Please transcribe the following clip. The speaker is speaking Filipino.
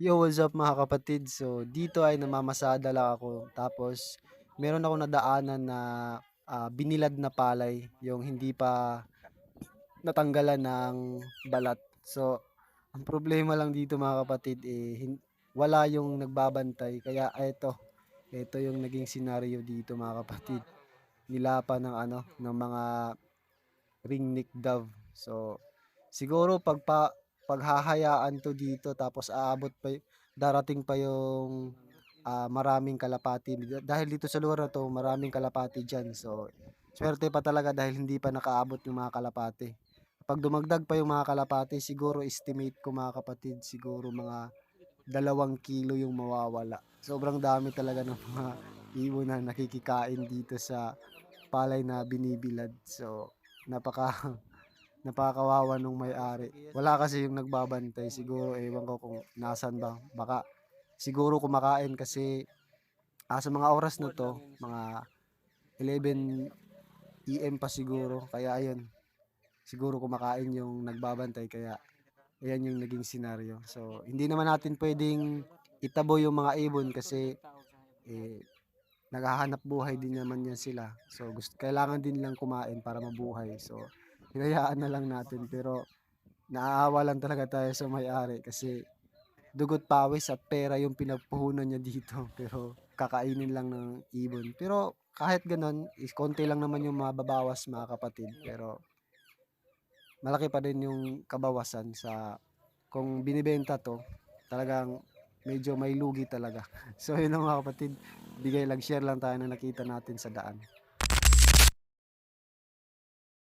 Yo, what's up mga kapatid? So, dito ay namamasada lang ako. Tapos, meron ako nadaanan na ah, binilad na palay, yung hindi pa natanggalan ng balat. So, ang problema lang dito mga kapatid, eh, wala yung nagbabantay. Kaya eto, ito yung naging senaryo dito mga kapatid. Nilapan ng ano, ng mga ringneck dove. So, siguro pagpa paghahayaan to dito tapos aabot pa darating pa yung ah, maraming kalapati. Dah- dahil dito sa lugar na to maraming kalapati diyan so swerte pa talaga dahil hindi pa nakaabot yung mga kalapati. Pag dumagdag pa yung mga kalapati siguro estimate ko mga kapatid siguro mga dalawang kilo yung mawawala. Sobrang dami talaga ng mga ibon na nakikikain dito sa palay na binibilad. So napaka Napakakawawa nung may-ari. Wala kasi yung nagbabantay. Siguro ewan ko kung nasan ba. Baka siguro kumakain kasi ah, sa mga oras na to, mga 11 EM pa siguro. Kaya ayun, siguro kumakain yung nagbabantay. Kaya ayan yung naging senaryo. So, hindi naman natin pwedeng itabo yung mga ibon kasi eh, naghahanap buhay din naman yan sila. So, gusto, kailangan din lang kumain para mabuhay. So, hinayaan na lang natin. Pero, naaawa lang talaga tayo sa may-ari kasi dugot pawis at pera yung pinagpuhunan niya dito. Pero, kakainin lang ng ibon. Pero, kahit ganun, is konti lang naman yung mababawas mga kapatid. Pero, malaki pa din yung kabawasan sa kung binibenta to, talagang medyo may lugi talaga. So, yun mga kapatid, bigay lang, share lang tayo na nakita natin sa daan.